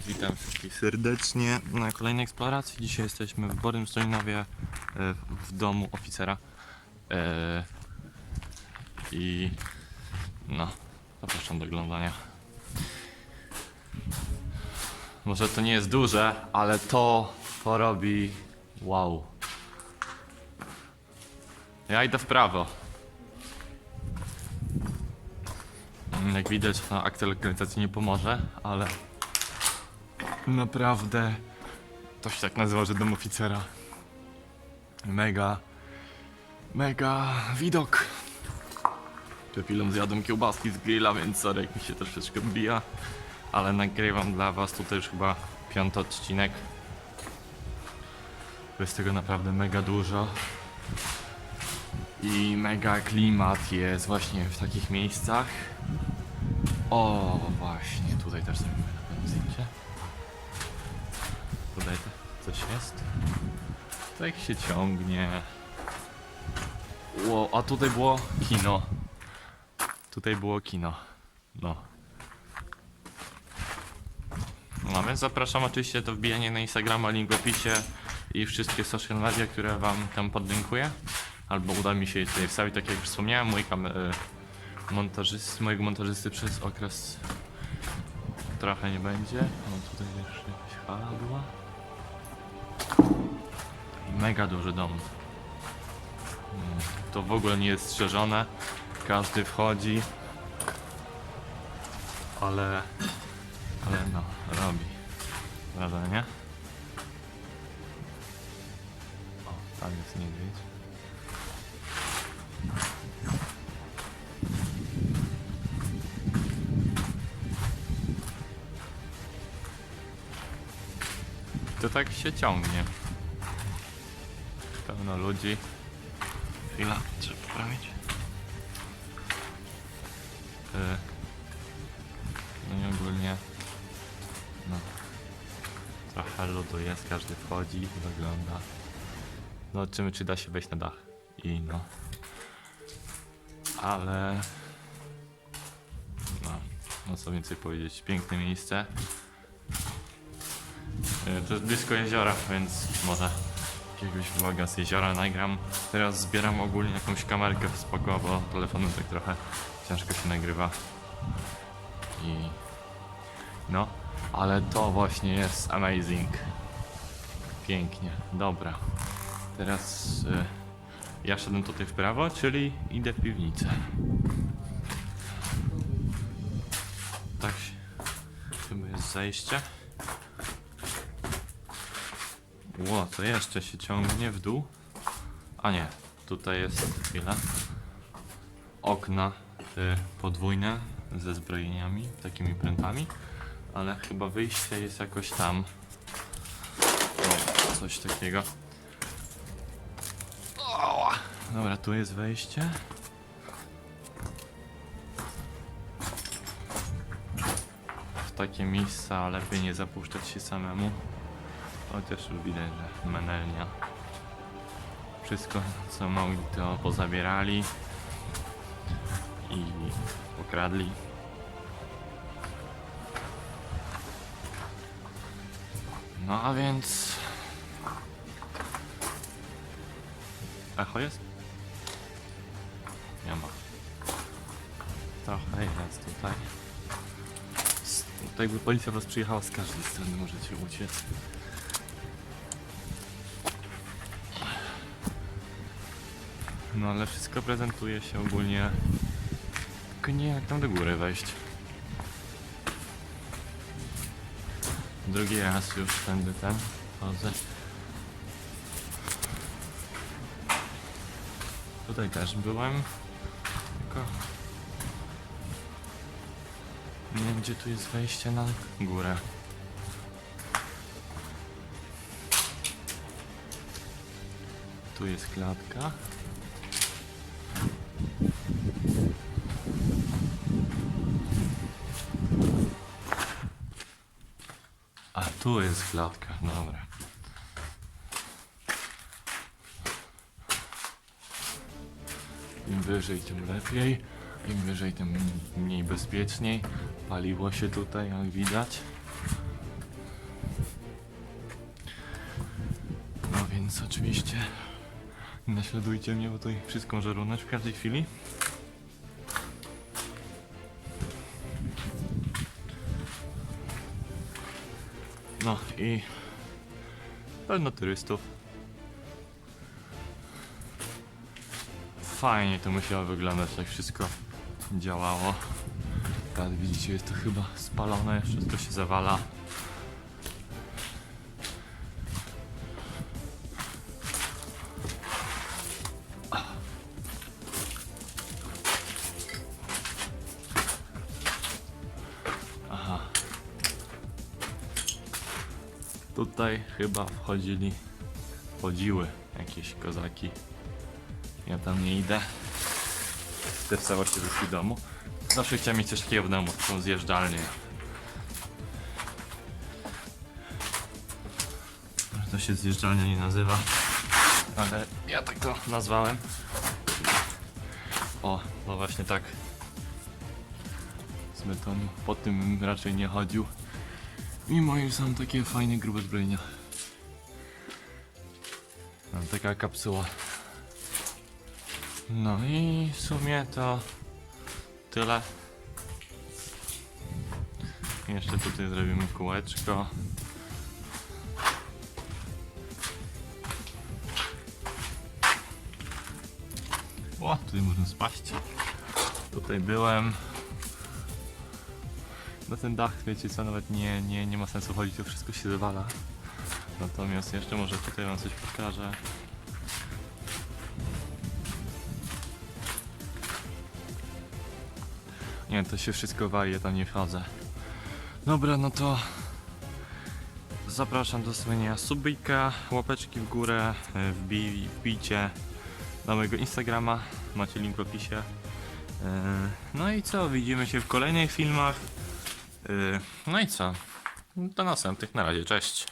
Więc witam wszystkich serdecznie na kolejnej eksploracji. Dzisiaj jesteśmy w Borym Stojnowie e, w domu oficera. E, I no, zapraszam do oglądania. Może to nie jest duże, ale to porobi wow. Ja idę w prawo. Jak widać, na akcja lokalizacji nie pomoże, ale naprawdę to się tak nazywa, że dom oficera. Mega, mega widok. Przed chwilą zjadłem kiełbaski z grilla, więc sorry, jak mi się troszeczkę bija, ale nagrywam dla was tutaj już chyba piąty odcinek. Jest tego naprawdę mega dużo. I mega klimat jest właśnie w takich miejscach. O, właśnie, tutaj też zrobimy na pewno zdjęcie. Tutaj coś jest. Tak się ciągnie. Ło, a tutaj było kino. Tutaj było kino. No. Więc zapraszam oczywiście do wbijania na Instagrama, link w opisie i wszystkie social media, które wam tam podlinkuję. Albo uda mi się je tutaj wstawić, tak jak wspomniałem, mój e, montażysty, mojego montażysty przez okres trochę nie będzie. O, tutaj jeszcze jakaś hala była. Mega duży dom. Mm, To w ogóle nie jest strzeżone. Każdy wchodzi. Ale... Ale no, robi. Wrażenie. O, tam jest niedźwiedź. To tak się ciągnie. Pełno ludzi. Chwila, trzeba poprawić. Yy. No i ogólnie. No. Trochę ludu jest, każdy wchodzi, wygląda. No, zobaczymy, czy da się wejść na dach. I no. Ale. No, no co więcej powiedzieć. Piękne miejsce. E, To jest blisko jeziora, więc może jakiegoś vloga z jeziora nagram. Teraz zbieram ogólnie jakąś kamerkę w spoko, bo telefonem tak trochę ciężko się nagrywa. I no, ale to właśnie jest amazing. Pięknie, dobra. Teraz y, ja szedłem tutaj w prawo, czyli idę w piwnicę. Tak, się- chyba jest zejście. Ło, to jeszcze się ciągnie w dół. A nie, tutaj jest chwila. Okna y, podwójne ze zbrojeniami, takimi prętami, ale chyba wyjście jest jakoś tam. O, coś takiego. Oła. Dobra, tu jest wejście. W takie miejsca lepiej nie zapuszczać się samemu. Chociaż już widać, że menelnia. Wszystko co mogli to pozabierali i pokradli. No a więc... Echo jest? Nie ma. Trochę jest tutaj. To jakby policja was przyjechała z każdej strony, możecie uciec. No ale wszystko prezentuje się ogólnie. Tylko nie jak tam do góry wejść. Drugi raz już tędy ten chodzę. Tutaj też byłem. Tylko. Nie wiem gdzie tu jest wejście na górę. Tu jest klatka. Tu jest klatka, dobra. Im wyżej, tym lepiej. Im wyżej, tym mniej bezpieczniej. Paliło się tutaj, jak widać. No więc oczywiście naśladujcie mnie, bo tutaj wszystko żarunę w każdej chwili. No i pełno turystów. Fajnie to musiało wyglądać, jak wszystko działało. Tak, widzicie, jest to chyba spalone, wszystko się zawala. Tutaj chyba wchodzili, wchodziły jakieś kozaki. Ja tam nie idę. Te w całości swój domu. Zawsze chciałem mieć coś takiego w domu, taką zjeżdżalnię. Może to się zjeżdżalnia nie nazywa, ale ja tak to nazwałem. O, no właśnie tak. Z betonu. Po tym raczej nie chodził. Mimo iż są takie fajne, grube zbrojenia. Mam taka kapsuła. No i w sumie to tyle. Jeszcze tutaj zrobimy kółeczko. O, tutaj można spaść. Tutaj byłem. Na ten dach, wiecie co, nawet nie, nie, nie ma sensu chodzić, to wszystko się zawala. Natomiast jeszcze może tutaj wam coś pokażę. Nie, to się wszystko wali, ja tam nie wchodzę. Dobra, no to zapraszam do stawienia subika, łapeczki w górę, e, wbij, wbijcie na mojego Instagrama, macie link w opisie. E, No i co, widzimy się w kolejnych filmach. E, No i co, do następnych, na razie, cześć.